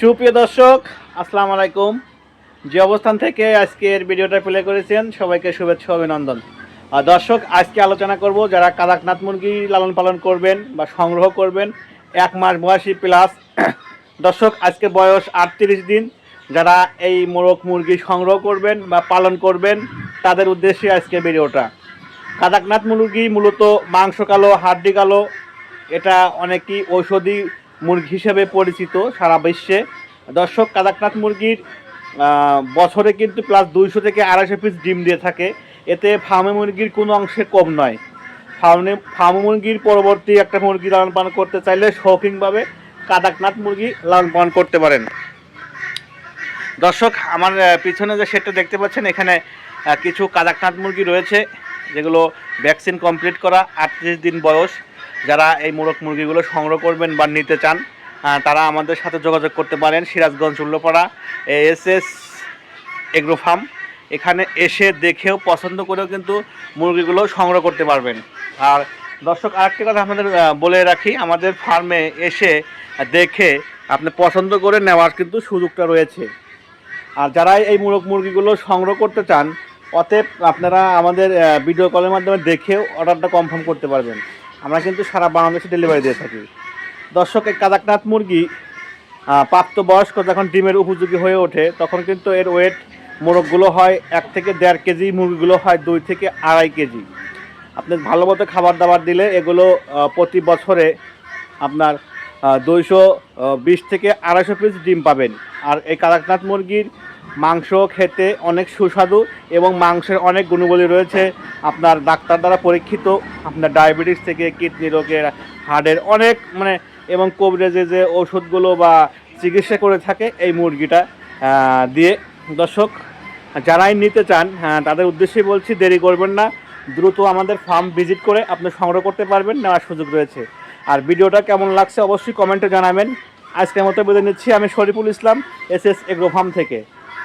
সুপ্রিয় দর্শক, আসসালামু আলাইকুম। যে অবস্থান থেকে আজকের ভিডিওটা প্লে করেছেন, সবাইকে শুভেচ্ছা, অভিনন্দন। আর দর্শক, আজকে আলোচনা করব যারা কাদাকনাথ মুরগি লালন পালন করবেন বা সংগ্রহ করবেন, এক মাস বয়সী প্লাস দর্শক, আজকে বয়স আটত্রিশ দিন। যারা এই মোরগ মুরগি সংগ্রহ করবেন বা পালন করবেন, তাদের উদ্দেশ্যে আজকে ভিডিওটা। কাদাকনাথ মুরগি মূলত মাংস কালো, হাড্ডি কালো, এটা অনেকই ঔষধি মুরগি হিসেবে পরিচিত সারা বিশ্বে। দর্শক, কাদাকনাথ মুরগির বছরে কিন্তু প্লাস দুইশো থেকে আড়াইশো পিস ডিম দিয়ে থাকে। এতে ফার্মে মুরগির কোনো অংশে কম নয়। ফার্মে ফার্ম মুরগির পরবর্তী একটা মুরগি লালন পালন করতে চাইলে শৌখিনভাবে কাদাকনাথ মুরগি লালন পালন করতে পারেন। দর্শক, আমার পিছনে যে সেটটা দেখতে পাচ্ছেন, এখানে কিছু কাদাকনাথ মুরগি রয়েছে। যেগুলো ভ্যাকসিন কমপ্লিট করা আটত্রিশ দিন বয়স, যারা এই মোরগ মুরগিগুলো সংগ্রহ করবেন বা নিতে চান তারা আমাদের সাথে যোগাযোগ করতে পারেন Sirajganj Ullapara S S agro farm. এখানে এসে দেখেও, পছন্দ করেও কিন্তু মুরগিগুলো সংগ্রহ করতে পারবেন। আর দর্শক, আরেকটি কথা আপনাদের বলে রাখি, আমাদের ফার্মে এসে দেখে আপনি পছন্দ করে নেওয়ার কিন্তু সুযোগটা রয়েছে। আর যারা এই মুরগ মুরগিগুলো সংগ্রহ করতে চান অতএব আপনারা আমাদের ভিডিও কলের মাধ্যমে দেখেও অর্ডারটা কনফার্ম করতে পারবেন। আমরা কিন্তু সারা বাংলাদেশে ডেলিভারি দিয়ে থাকি। দর্শক, এই কাদাকনাথ মুরগি প্রাপ্তবয়স্ক যখন ডিমের উপযোগী হয়ে ওঠে, তখন কিন্তু এর ওয়েট মোরগগুলো হয় এক থেকে দেড় কেজি, মুরগিগুলো হয় দুই থেকে আড়াই কেজি। আপনি ভালো মতো খাবার দাবার দিলে এগুলো প্রতি বছরে আপনার দুইশো বিশ থেকে আড়াইশো পিস ডিম পাবেন। আর এই কাদাকনাথ মুরগির মাংস খেতে অনেক সুস্বাদু এবং মাংসের অনেক গুণবলী রয়েছে। আপনার ডাক্তার দ্বারা পরীক্ষিত আপনার ডায়াবেটিস থেকে কিডনি রোগের হার্টের অনেক মানে এবং কোভিডে যে ওষুধগুলো বা চিকিৎসা করে থাকে এই মুরগিটা দিয়ে দর্শক যারাই নিতে চান হ্যাঁ, তাদের উদ্দেশ্যেই বলছি দেরি করবেন না। দ্রুত আমাদের ফার্ম ভিজিট করে আপনি সংগ্রহ করতে পারবেন নেওয়ার সুযোগ রয়েছে। আর ভিডিওটা কেমন লাগছে অবশ্যই কমেন্টে জানাবেন। আজকের মতো বেঁধে নিচ্ছি। আমি Shariful Islam S S agro farm থেকে।